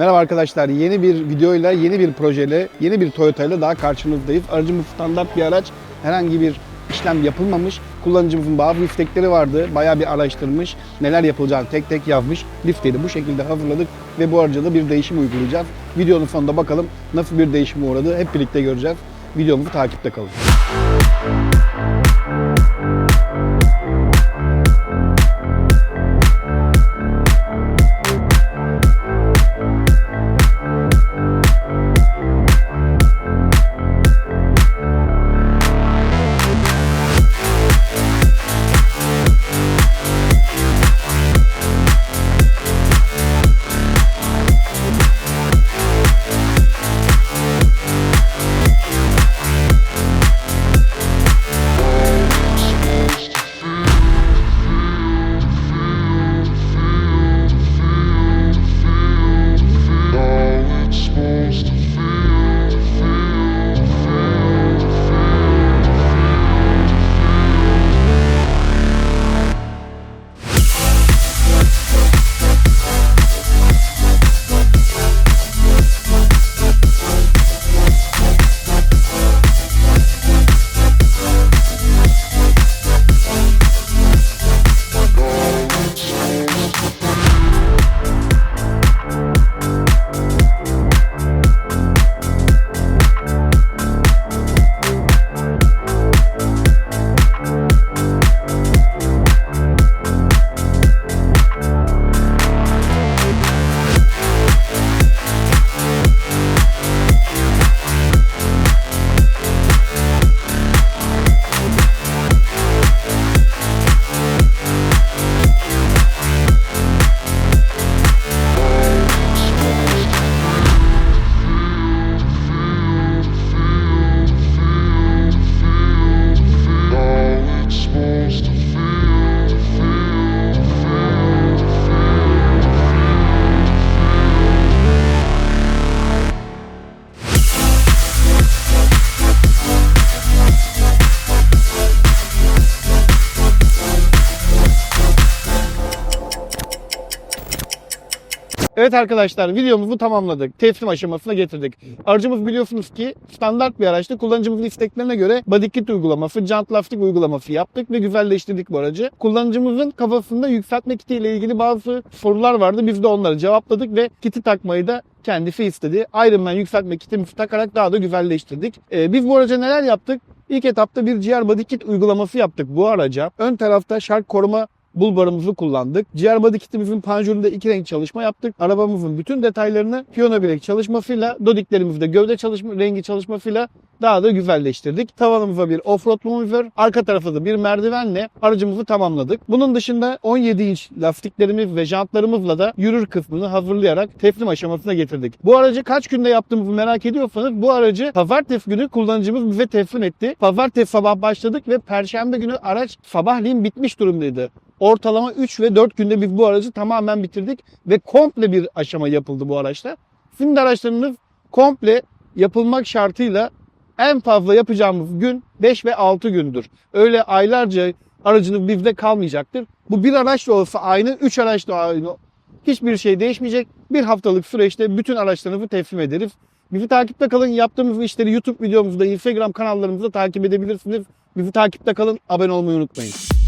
Merhaba arkadaşlar. Yeni bir videoyla, yeni bir projeyle, yeni bir Toyota ile daha karşınızdayız. Aracımız standart bir araç. Herhangi bir işlem yapılmamış. Kullanıcımızın bazı istekleri vardı. Bayağı bir araştırmış. Neler yapılacağını tek tek yazmış. Listeyi bu şekilde hazırladık ve bu araca da bir değişim uygulayacağız. Videonun sonunda bakalım nasıl bir değişime uğradı. Hep birlikte göreceğiz. Videomuzu takipte kalın. Evet arkadaşlar videomuzu tamamladık. Teslim aşamasına getirdik. Aracımız biliyorsunuz ki standart bir araçtı. Kullanıcımızın isteklerine göre body kit uygulaması, jant lastik uygulaması yaptık ve güzelleştirdik bu aracı. Kullanıcımızın kafasında yükseltme kiti ile ilgili bazı sorular vardı. Biz de onları cevapladık ve kiti takmayı da kendisi istedi. Ironman yükseltme kitimizi takarak daha da güzelleştirdik. Ee, biz bu araca neler yaptık? İlk etapta bir GR Body Kit uygulaması yaptık bu araca. Ön tarafta şark koruma bulbarımızı kullandık. GR Body kitimizin panjurunda iki renk çalışma yaptık. Arabamızın bütün detaylarını piyano bilek çalışmasıyla, dodiklerimizde gövde çalışma, rengi çalışmasıyla daha da güzelleştirdik. Tavanımıza bir offroad monitor, arka tarafa da bir merdivenle aracımızı tamamladık. Bunun dışında 17 inç lastiklerimiz ve jantlarımızla da yürür kısmını hazırlayarak teslim aşamasına getirdik. Bu aracı kaç günde yaptığımızı merak ediyorsanız bu aracı pazartesi günü kullanıcımız bize teslim etti. Pazartesi sabah başladık ve perşembe günü araç sabahleyin bitmiş durumdaydı. Ortalama 3 ve 4 günde biz bu aracı tamamen bitirdik ve komple bir aşama yapıldı bu araçta. De araçlarınız komple yapılmak şartıyla en fazla yapacağımız gün 5 ve 6 gündür. Öyle aylarca aracınız bizde kalmayacaktır. Bu bir araç da olsa aynı, 3 araç da aynı. Hiçbir şey değişmeyecek. Bir haftalık süreçte bütün araçlarınızı teslim ederiz. Bizi takipte kalın. Yaptığımız işleri YouTube videomuzda, Instagram kanallarımızda takip edebilirsiniz. Bizi takipte kalın. Abone olmayı unutmayın.